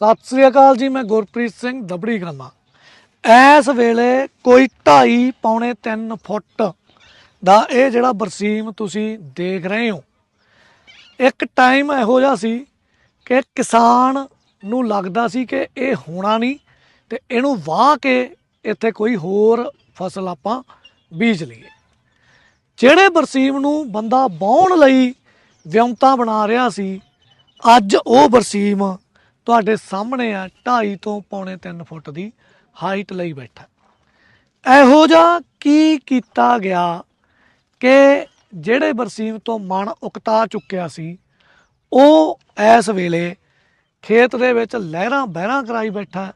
ਸਤਿ ਸ੍ਰੀ ਅਕਾਲ ਜੀ, ਮੈਂ ਗੁਰਪ੍ਰੀਤ ਸਿੰਘ ਦਬੜੀ ਖਾਨਾ ਇਸ ਵੇਲੇ ਕੋਈ 2.5 ਪੌਣੇ 3 ਫੁੱਟ ਦਾ ਇਹ ਜਿਹੜਾ ਬਰਸੀਮ ਤੁਸੀਂ ਦੇਖ ਰਹੇ ਹੋ, ਇੱਕ ਟਾਈਮ ਇਹੋ ਜਿਹਾ ਸੀ ਕਿ ਕਿਸਾਨ ਨੂੰ ਲੱਗਦਾ ਸੀ ਕਿ ਇਹ ਹੋਣਾ ਨਹੀਂ ਤੇ ਇਹਨੂੰ ਵਾਹ ਕੇ ਇੱਥੇ ਕੋਈ ਹੋਰ ਫਸਲ ਆਪਾਂ ਬੀਜ ਲਈਏ। ਜਿਹੜੇ ਬਰਸੀਮ ਨੂੰ ਬੰਦਾ ਵਾਹੁਣ ਲਈ ਵਿਉਂਤਾ ਬਣਾ ਰਿਹਾ ਸੀ, ਅੱਜ ਉਹ ਬਰਸੀਮ ਤੁਹਾਡੇ ਸਾਹਮਣੇ ਆ 2.5 ਤੋਂ ਪੌਣੇ 3 ਫੁੱਟ ਦੀ ਹਾਈਟ ਲਈ ਬੈਠਾ। ਇਹੋ ਜਿਹਾ ਕੀ ਕੀਤਾ ਗਿਆ ਕਿ ਜਿਹੜੇ ਬਰਸੀਮ ਤੋਂ ਮਨ ਉਕਤਾ ਚੁੱਕਿਆ ਸੀ, ਉਹ ਇਸ ਵੇਲੇ ਖੇਤ ਦੇ ਵਿੱਚ ਲਹਿਰਾਂ ਬਹਿਰਾਂ ਕਰਾਈ ਬੈਠਾ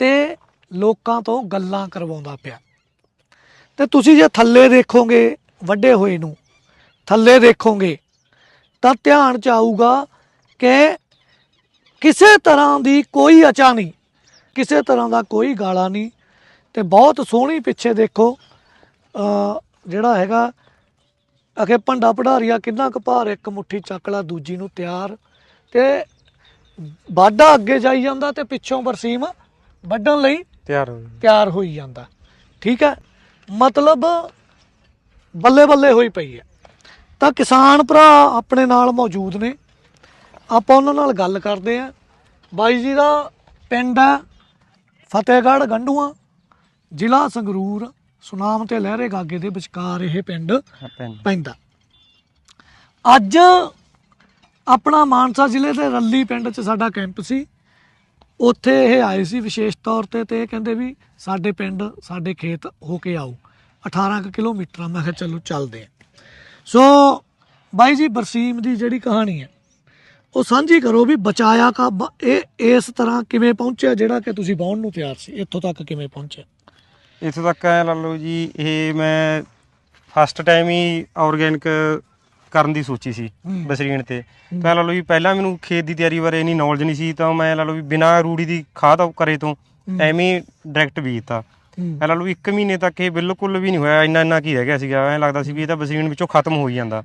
ਤੇ ਲੋਕਾਂ ਤੋਂ ਗੱਲਾਂ ਕਰਵਾਉਂਦਾ ਪਿਆ। ਤੇ ਤੁਸੀਂ ਜੇ ਥੱਲੇ ਦੇਖੋਗੇ, ਵੱਡੇ ਹੋਏ ਨੂੰ, ਥੱਲੇ ਦੇਖੋਗੇ, ਤਾਂ ਧਿਆਨ ਚ ਆਊਗਾ ਕਿ ਕਿਸੇ ਤਰ੍ਹਾਂ ਦੀ ਕੋਈ ਅਚਾ ਨਹੀਂ ਕਿਸੇ ਤਰ੍ਹਾਂ ਦਾ ਕੋਈ ਗਾਲਾ ਨਹੀਂ ਤੇ ਬਹੁਤ ਸੋਹਣੀ ਪਿੱਛੇ ਦੇਖੋ ਜਿਹੜਾ ਹੈਗਾ ਅਖੇ ਭੰਡਾ ਪੜਾਰੀਆ ਕਿੰਨਾ ਕੁ ਭਾਰ ਇੱਕ ਮੁੱਠੀ ਚੱਕ ਲਾ ਦੂਜੀ ਨੂੰ ਤਿਆਰ ਤੇ ਵਾਢਾ ਅੱਗੇ ਜਾਈ ਜਾਂਦਾ ਤੇ ਪਿੱਛੋਂ ਬਰਸੀਮ ਵੱਢਣ ਲਈ ਤਿਆਰ ਹੋ ਗਏ ਤਿਆਰ ਹੋਈ ਜਾਂਦਾ। ਠੀਕ ਹੈ? ਮਤਲਬ ਬੱਲੇ ਬੱਲੇ ਹੋਈ ਪਈ ਹੈ। ਤਾਂ ਕਿਸਾਨ ਭਰਾ ਆਪਣੇ ਨਾਲ ਮੌਜੂਦ ਨੇ। ਆਪਾਂ ਉਹਨਾਂ ਨਾਲ ਗੱਲ ਕਰਦੇ ਆਂ। ਬਾਈ ਜੀ ਦਾ ਪਿੰਡ ਹੈ ਫਤਿਹਗੜ੍ਹ ਗੰਡੂਆਂ ਜ਼ਿਲ੍ਹਾ ਸੰਗਰੂਰ ਸੁਨਾਮ ਤੇ ਲਹਿਰੇ ਗਾਗੇ ਦੇ ਵਿਚਕਾਰ ਇਹ ਪਿੰਡ ਪੈਂਦਾ। ਅੱਜ ਆਪਣਾ ਮਾਨਸਾ ਜ਼ਿਲ੍ਹੇ ਦੇ ਰੱਲੀ ਪਿੰਡ 'ਚ ਸਾਡਾ ਕੈਂਪ ਸੀ। ਉੱਥੇ ਇਹ ਆਏ ਸੀ ਵਿਸ਼ੇਸ਼ ਤੌਰ ਤੇ ਤੇ ਇਹ ਕਹਿੰਦੇ ਵੀ ਸਾਡੇ ਪਿੰਡ ਸਾਡੇ ਖੇਤ ਹੋ ਕੇ ਆਓ। 18 ਕੁ ਕਿਲੋਮੀਟਰ ਮੈਂ ਕਿਹਾ ਚਲੋ ਚੱਲਦੇ ਆ। ਸੋ ਬਾਈ ਜੀ ਬਰਸੀਮ ਦੀ ਜਿਹੜੀ ਕਹਾਣੀ ਹੈ ਉਹ ਸਾਂਝੀ ਕਰੋ ਵੀ ਬਚਾਇਆ ਕਾ ਇਹ ਇਸ ਤਰ੍ਹਾਂ ਕਿਵੇਂ ਪਹੁੰਚਿਆ ਜਿਹੜਾ ਕਿ ਤੁਸੀਂ ਬਾਉਣ ਨੂੰ ਤਿਆਰ ਸੀ? ਇੱਥੋਂ ਤੱਕ ਕਿਵੇਂ ਪਹੁੰਚਿਆ? ਇੱਥੋਂ ਤੱਕ ਐ ਲਾ ਲਓ ਜੀ ਇਹ ਮੈਂ ਫਸਟ ਟਾਈਮ ਹੀ ਆਰਗੈਨਿਕ ਕਰਨ ਦੀ ਸੋਚੀ ਸੀ। ਬਸਰੀਨ ਤੇ। ਮੈਂ ਲਾ ਲਓ ਵੀ ਪਹਿਲਾਂ ਮੈਨੂੰ ਖੇਤ ਦੀ ਤਿਆਰੀ ਬਾਰੇ ਇਨੀ ਨੌਲੇਜ ਨਹੀਂ ਸੀ ਤਾਂ ਮੈਂ ਲਾ ਲਓ ਵੀ ਬਿਨਾਂ ਰੂੜੀ ਦੀ ਖਾਦ ਕਰੇ ਤੋਂ ਐਵੇਂ ਡਾਇਰੈਕਟ ਬੀਜਤਾ। ਮੈਂ ਲਾ ਲਓ ਵੀ 1 ਮਹੀਨੇ ਤੱਕ ਇਹ ਬਿਲਕੁਲ ਵੀ ਨਹੀਂ ਹੋਇਆ ਇੰਨਾ ਇੰਨਾ ਕੀ ਰਹਿ ਗਿਆ ਸੀਗਾ। ਐਂ ਲੱਗਦਾ ਸੀ ਵੀ ਇਹ ਤਾਂ ਬਸਰੀਨ ਵਿੱਚੋਂ ਖਤਮ ਹੋ ਹੀ ਜਾਂਦਾ।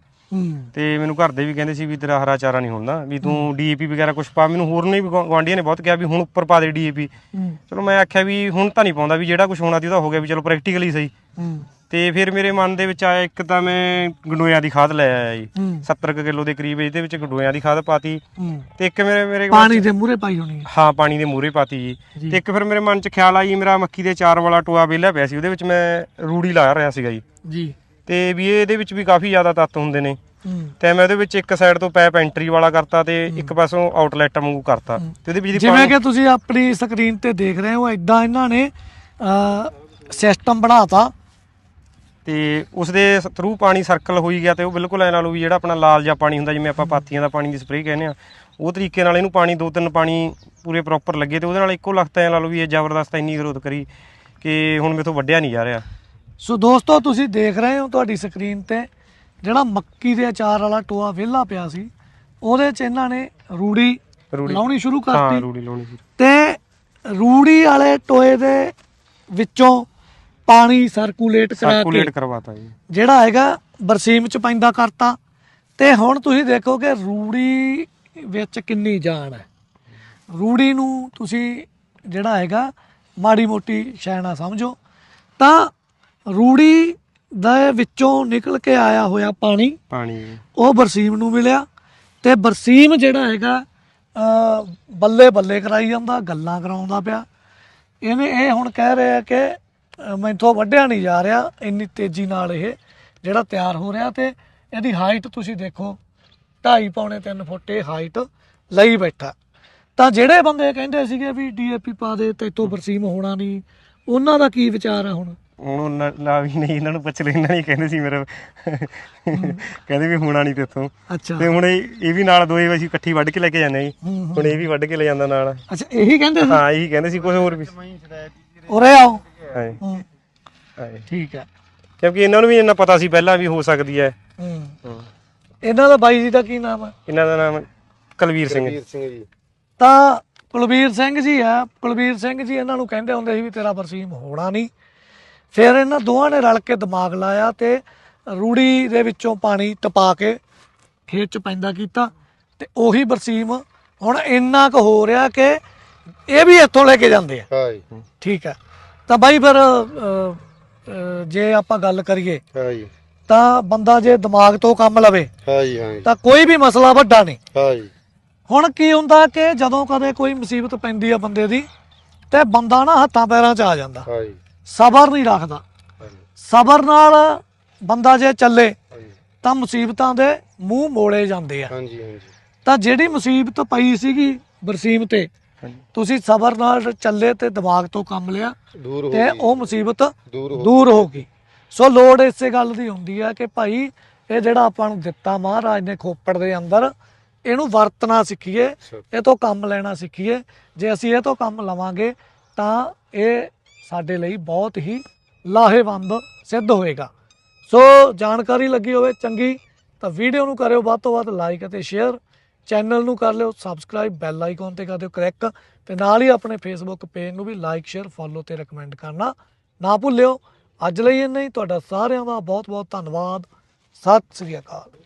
ਤੇ ਮੈਨੂੰ ਘਰ ਦੇ ਵੀ ਕਹਿੰਦੇ ਸੀ ਵੀ ਤੇਰਾ ਹਰਾ ਚਾਰਾ ਨਹੀਂ ਹੁੰਦਾ ਵੀ ਤੂੰ ਡੀਏਪੀ ਵਗੈਰਾ ਕੁਝ ਪਾ ਮੈਨੂੰ ਹੋਰ ਨੇ ਵੀ ਗੁਆ- ਗੁਆਂਢੀਆਂ ਨੇ ਬਹੁਤ ਕਿਹਾ ਵੀ ਹੁਣ ਉੱਪਰ ਪਾ ਦੇ ਡੀਏਪੀ ਚਲੋ ਮੈਂ ਆਖਿਆ ਵੀ ਹੁਣ ਤਾਂ ਨਹੀਂ ਪਾਉਂਦਾ ਵੀ ਜਿਹੜਾ ਕੁਝ ਹੋਣਾ ਸੀ ਉਹ ਤਾਂ ਹੋ ਗਿਆ ਵੀ ਚਲੋ ਪ੍ਰੈਕਟੀਕਲੀ ਸਹੀ। ਤੇ ਫਿਰ ਮੇਰੇ ਮਨ ਦੇ ਵਿੱਚ ਆਇਆ ਇੱਕ ਤਾਂ ਮੈਂ ਗੰਡੋਇਆਂ ਦੀ ਖਾਦ ਲੈ ਆਇਆ ਜੀ। ਹੂੰ। 70 ਕੁ ਕਿਲੋ ਦੇ ਕਰੀਬ ਇਹਦੇ ਵਿੱਚ ਗੰਡੋਇਆਂ ਦੀ ਖਾਦ ਪਾਤੀ। ਤੇ ਇੱਕ ਮੇਰੇ ਮੇਰੇ ਪਾਣੀ ਦੇ ਮੂਹਰੇ ਪਾਈ ਹੋਣੀ ਹੈ। ਹਾਂ ਪਾਣੀ ਦੇ ਮੂਹਰੇ ਪਾਤੀ ਜੀ। ਤੇ ਇੱਕ ਫਿਰ ਮੇਰੇ ਮਨ 'ਚ ਖਿਆਲ ਆਈ ਮੇਰਾ ਮੱਕੀ ਦੇ ਚਾਰ ਵਾਲਾ ਟੋਆ ਵਿਹਲਾ ਪਿਆ ਸੀ ਉਹਦੇ ਵਿੱਚ ਮੈਂ ਰੂੜੀ ਲਾ ਰਿਹਾ ਸੀਗਾ ਜੀ। ਜੀ। ਤੇ ਵੀ ਇਹਦੇ ਵਿੱਚ ਵੀ ਕਾਫੀ ਜ਼ਿਆਦਾ ਤੱਤ ਹੁੰਦੇ ਨੇ। ਤੇ ਮੈਂ ਉਹਦੇ ਵਿੱਚ ਇੱਕ ਸਾਈਡ ਤੋਂ ਪੈਪ ਐਂਟਰੀ ਵਾਲਾ ਕਰਤਾ ਤੇ ਇੱਕ ਪਾਸੋਂ ਆਊਟਲੈਟ ਵਾਂਗੂ ਕਰਤਾ। ਤੇ ਉਹਦੇ ਵਿੱਚ ਜਿਵੇਂ ਕਿ ਤੁਸੀਂ ਆਪਣੀ ਸਕਰੀਨ ਤੇ ਦੇਖ ਰਹੇ ਹੋ ਇਦਾਂ ਇਹਨਾਂ ਨੇ ਸਿਸਟਮ ਬਣਾਤਾ। ਤੇ ਉਸ ਦੇ ਥਰੂ ਪਾਣੀ ਸਰਕਲ ਹੋਈ ਗਿਆ ਤੇ ਉਹ ਬਿਲਕੁਲ ਐ ਨਾਲ ਵੀ ਜਿਹੜਾ ਆਪਣਾ ਲਾਲ ਜਿਹਾ ਪਾਣੀ ਹੁੰਦਾ ਜਿਵੇਂ ਆਪਾਂ ਪਾਥੀਆਂ ਦਾ ਪਾਣੀ ਦੀ ਸਪਰੇਅ ਕਹਿੰਦੇ ਆ ਉਹ ਤਰੀਕੇ ਨਾਲ ਇਹਨੂੰ ਪਾਣੀ ਦੋ ਤਿੰਨ ਪਾਣੀ ਪੂਰੇ ਪ੍ਰੋਪਰ ਲੱਗੇ ਤੇ ਉਹਦੇ ਨਾਲ ਇੱਕੋ ਲਖਤ ਐ ਲਾ ਲਓ ਵੀ ਇਹ ਜ਼ਬਰਦਸਤ ਇੰਨੀ ਗਰੋਥ ਕਰੀ ਕਿ ਹੁਣ ਮੇਥੋਂ ਵੱਢਿਆ ਨਹੀਂ ਜਾ ਰਿਹਾ। ਸੋ ਦੋਸਤੋ ਤੁਸੀਂ ਦੇਖ ਰਹੇ ਹੋ ਤੁਹਾਡੀ ਸਕਰੀਨ ਤੇ ਜਿਹੜਾ ਮੱਕੀ ਦੇ ਅਚਾਰ ਵਾਲਾ ਟੋਆ ਵਿਹਲਾ ਪਿਆ ਸੀ ਉਹਦੇ 'ਚ ਇਹਨਾਂ ਨੇ ਰੂੜੀ ਰੂੜੀ। ਲਾਉਣੀ ਸ਼ੁਰੂ ਹਾਂ ਕਰਤੀ ਰੂੜੀ ਲਾਉਣੀ ਤੇ ਰੂੜੀ ਵਾਲੇ ਟੋਏ ਦੇ ਵਿੱਚੋਂ ਪਾਣੀ ਸਰਕੂਲੇਟ ਕਰਾ ਸਰਕੂਲੇਟ ਕੇ ਕਰਵਾਤਾ ਜੀ। ਜਿਹੜਾ ਹੈਗਾ ਬਰਸੀਮ ਚ ਪੈਂਦਾ ਕਰਤਾ। ਤੇ ਹੁਣ ਤੁਸੀਂ ਦੇਖੋ ਕਿ ਰੂੜੀ ਵਿੱਚ ਕਿੰਨੀ ਜਾਨ ਹੈ। ਰੂੜੀ ਨੂੰ ਤੁਸੀਂ ਜਿਹੜਾ ਹੈਗਾ ਮਾੜੀ ਮੋਟੀ ਸ਼ੈਣਾ ਸਮਝੋ। ਤਾਂ ਰੂੜੀ ਦੇ ਵਿੱਚੋਂ ਨਿਕਲ ਕੇ ਆਇਆ ਹੋਇਆ ਪਾਣੀ। ਪਾਣੀ। ਉਹ ਬਰਸੀਮ ਨੂੰ ਮਿਲਿਆ ਤੇ ਬਰਸੀਮ ਜਿਹੜਾ ਹੈਗਾ ਬੱਲੇ ਬੱਲੇ ਕਰਾਈ ਜਾਂਦਾ ਗੱਲਾਂ ਕਰਾਉਂਦਾ ਪਿਆ। ਇਹਨੇ ਇਹ ਹੁਣ ਕਹਿ ਰਿਹਾ ਕਿ ਮੈਥੋਂ ਵੱਢਿਆ ਨਹੀਂ ਜਾ ਰਿਹਾ ਇੰਨੀ ਤੇਜ਼ੀ ਨਾਲ ਇਹ ਜਿਹੜਾ ਤਿਆਰ ਹੋ ਰਿਹਾ ਤੇ ਇਹਦੀ ਹਾਈਟ ਤੁਸੀਂ ਦੇਖੋ 2.5 ਪੌਣੇ 3 ਫੁੱਟ ਇਹ ਹਾਈਟ ਲਈ ਬੈਠਾ। ਤਾਂ ਜਿਹੜੇ ਬੰਦੇ ਕਹਿੰਦੇ ਸੀਗੇ ਵੀ ਡੀਏਪੀ ਪਾ ਦੇ ਤੇ ਤੋਂ ਬਰਸੀਮ ਹੋਣਾ ਨਹੀਂ ਉਹਨਾਂ ਦਾ ਕੀ ਵਿਚਾਰ ਆ ਹੁਣ? ਹੁਣ ਉਹਨਾਂ ਲਾ ਵੀ ਨਹੀਂ ਇਹਨਾਂ ਨੂੰ ਪੁੱਛ ਲੈ ਇਹਨਾਂ ਨੇ ਕਹਿੰਦੇ ਸੀ ਮੇਰੇ ਕਹਿੰਦੇ ਵੀ ਹੋਣਾ ਨਹੀਂ ਤੇਥੋਂ। ਅੱਛਾ। ਤੇ ਹੁਣ ਇਹ ਇਹ ਵੀ ਨਾਲ ਦੋਏ ਅਸੀਂ ਇਕੱਠੀ ਵੱਢ ਕੇ ਲੈ ਕੇ ਜਾਂਦੇ ਆ ਜੀ। ਹੁਣ ਇਹ ਵੀ ਵੱਢ ਕੇ ਲੈ ਜਾਂਦਾ ਨਾਲ। ਅੱਛਾ ਇਹੀ ਕਹਿੰਦੇ ਸੀ? ਹਾਂ ਇਹੀ ਕਹਿੰਦੇ ਸੀ ਕੁਝ ਹੋਰ ਵੀ। ਉਰੇ ਆਓ। ਹਾਂ। ਠੀਕ ਹੈ। ਕਿਉਂਕਿ ਇਹਨਾਂ ਨੂੰ ਵੀ ਇੰਨਾ ਪਤਾ ਸੀ ਪਹਿਲਾਂ ਵੀ ਹੋ ਸਕਦੀ ਹੈ। ਹੂੰ। ਇਹਨਾਂ ਦਾ ਬਾਈ ਜੀ ਦਾ ਕੀ ਨਾਮ ਹੈ? ਇਹਨਾਂ ਦਾ ਨਾਮ ਕਲਵੀਰ ਸਿੰਘ ਤਾਂ ਕੁਲਬੀਰ ਸਿੰਘ ਜੀ ਆ ਕੁਲਬੀਰ ਸਿੰਘ ਜੀ ਇਹਨਾਂ ਨੂੰ ਕਹਿੰਦੇ ਹੁੰਦੇ ਸੀ ਵੀ ਤੇਰਾ ਬਰਸੀਮ ਹੋਣਾ ਨਹੀਂ। ਫਿਰ ਇਹਨਾਂ ਦੋਵਾਂ ਨੇ ਰਲ ਕੇ ਦਿਮਾਗ ਲਾਇਆ ਤੇ ਰੂੜੀ ਦੇ ਵਿੱਚੋਂ ਪਾਣੀ ਟਪਾ ਕੇ ਖੇਤ ਚ ਪੈਂਦਾ ਕੀਤਾ ਤੇ ਉਹੀ ਬਰਸੀਮ ਹੁਣ ਇੰਨਾ ਕੁ ਹੋ ਰਿਹਾ ਕਿ ਇਹ ਵੀ ਇੱਥੋਂ ਲੈ ਕੇ ਜਾਂਦੇ ਆ। ਹਾਂ ਜੀ ਠੀਕ ਹੈ। ਤਾਂ ਬਾਈ ਫਿਰ ਜੇ ਆਪਾਂ ਗੱਲ ਕਰੀਏ ਹਾਂ ਜੀ ਤਾਂ ਬੰਦਾ ਜੇ ਦਿਮਾਗ ਤੋਂ ਕੰਮ ਲਵੇ ਹਾਂ ਜੀ ਹਾਂ ਜੀ ਤਾਂ ਕੋਈ ਵੀ ਮਸਲਾ ਵੱਡਾ ਨਹੀਂ। ਹਾਂ ਜੀ ਹੁਣ ਕੀ ਹੁੰਦਾ ਕਿ ਜਦੋਂ ਕਦੇ ਕੋਈ ਮੁਸੀਬਤ ਪੈਂਦੀ ਆ ਬੰਦੇ ਦੀ ਤੇ ਬੰਦਾ ਨਾ ਹੱਥਾਂ ਪੈਰਾਂ 'ਚ ਆ ਜਾਂਦਾ। ਹਾਂ ਜੀ ਸਬਰ ਨਹੀਂ ਰੱਖਦਾ। ਸਬਰ ਨਾਲ ਬੰਦਾ ਜੇ ਚੱਲੇ ਤਾਂ ਮੁਸੀਬਤਾਂ ਦੇ ਮੂੰਹ ਮੋੜੇ ਜਾਂਦੇ ਆ। ਹਾਂ ਜੀ ਹਾਂ ਜੀ ਤਾਂ ਜਿਹੜੀ ਮੁਸੀਬਤ ਪਈ ਸੀਗੀ ਬਰਸੀਮ ਤੇ ਹਾਂਜੀ। ਤੁਸੀਂ ਸਬਰ ਨਾਲ ਚੱਲੇ ਤੇ ਦਿਮਾਗ ਤੋਂ ਕੰਮ ਲਿਆ ਤੇ ਉਹ ਮੁਸੀਬਤ ਦੂਰ ਹੋ ਗਈ। ਸੋ ਲੋੜ ਇਸੇ ਗੱਲ ਦੀ ਹੁੰਦੀ ਹੈ ਕਿ ਭਾਈ ਇਹ ਜਿਹੜਾ ਆਪਾਂ ਨੂੰ ਦਿੱਤਾ ਮਹਾਰਾਜ ਨੇ ਖੋਪੜ ਦੇ ਅੰਦਰ ਇਹਨੂੰ ਵਰਤਣਾ ਸਿੱਖੀਏ ਇਹ ਤੋਂ ਕੰਮ ਲੈਣਾ ਸਿੱਖੀਏ। ਜੇ ਅਸੀਂ ਇਹ ਤੋਂ ਕੰਮ ਲਵਾਂਗੇ ਤਾਂ ਇਹ ਸਾਡੇ ਲਈ ਬਹੁਤ ਹੀ ਲਾਹੇਵੰਦ ਸਿੱਧ ਹੋਏਗਾ। ਸੋ ਜਾਣਕਾਰੀ ਲੱਗੀ ਹੋਵੇ ਚੰਗੀ, ਤਾਂ ਵੀਡੀਓ ਨੂੰ ਕਰਿਓ ਵੱਧ ਤੋਂ ਵੱਧ ਲਾਈਕ ਅਤੇ ਸ਼ੇਅਰ। ਚੈਨਲ ਨੂੰ ਕਰ ਲਿਓ ਸਬਸਕ੍ਰਾਈਬ, ਬੈਲ ਆਈਕਨ ਤੇ ਕਰ ਦਿਓ ਕਲਿੱਕ ਤੇ ਨਾਲ ਹੀ ਆਪਣੇ ਫੇਸਬੁੱਕ ਪੇਜ ਨੂੰ ਵੀ ਲਾਈਕ, ਸ਼ੇਅਰ ਫੋਲੋ ਤੇ ਰეკਮੈਂਡ ਕਰਨਾ ਨਾ ਭੁੱਲਿਓ। ਅੱਜ ਲਈ ਇੰਨਾ ਹੀ, ਤੁਹਾਡਾ ਸਾਰਿਆਂ ਦਾ ਬਹੁਤ ਬਹੁਤ ਧੰਨਵਾਦ। ਸਤਿ ਸ੍ਰੀ ਅਕਾਲ।